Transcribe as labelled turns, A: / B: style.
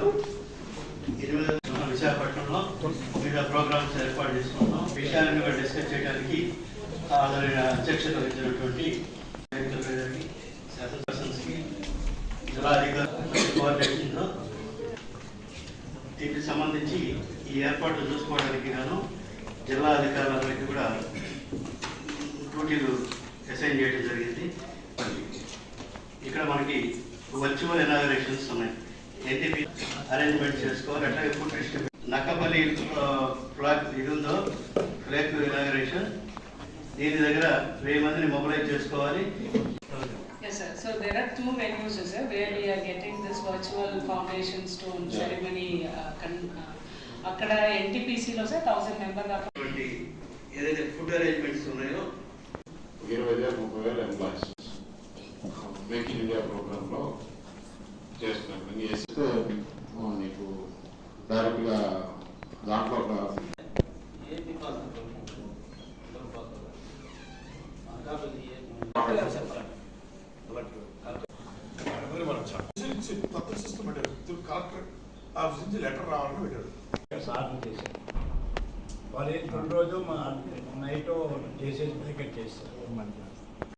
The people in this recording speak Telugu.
A: తారీఖు ఎనిమిదవ విశాఖపట్నంలో వివిధ ప్రోగ్రామ్స్ ఏర్పాటు చేసుకుంటున్నాం విషయాలను కూడా డిస్కస్ చేయడానికి ఆదరణ అధ్యక్షత వహించినటువంటి గారికి శాసనసభ్యులకి జిల్లా అధికారులు దీనికి సంబంధించి ఈ ఏర్పాట్లు చూసుకోవడానికి గాను జిల్లా అధికారులకి కూడా డ్యూటీలు అసైన్ చేయడం జరిగింది. ఇక్కడ మనకి వర్చువల్ ఇనాగరేషన్స్ ఉన్నాయి. ఎన్టీపీ అరేంజ్మెంట్ చేసుకోవాలి. అట్లాగే ఫుడ్ డిస్ట్రిబ్యూషన్ నక్కపల్లి ఫ్లాగ్ ఇది ఉందో ఫ్లాగ్ ఇనాగరేషన్ దీని దగ్గర వెయ్యి మందిని మొబిలైజ్ చేసుకోవాలి.
B: Yes, sir. So there are two venues, sir, where we are getting this virtual foundation stone ceremony. uh, uh, అక్కడ ఎన్టీపీసీలో సార్ థౌసండ్ మెంబర్ దాకా
A: ఏదైతే ఫుడ్ అరేంజ్మెంట్స్ ఉన్నాయో
C: ఇరవై వేల ముప్పై వేల ఎంప్లాయీస్ మేక్ ఇన్ ఇండియా ప్రోగ్రాంలో చేస్తున్నాం అన్ని వేస్తే నీకు డైరెక్ట్గా దాంట్లో ఒక
D: మరి మనం చర్చించి కొత్త సిస్టమ్ పెట్టారు కలెక్టర్ ఆఫీస్ నుంచి లెటర్ రావాలని
E: చేశారు వాళ్ళు ఏంటి రెండు రోజు మా నైట్ చేసేసి బ్రేకెట్ చేస్తారు.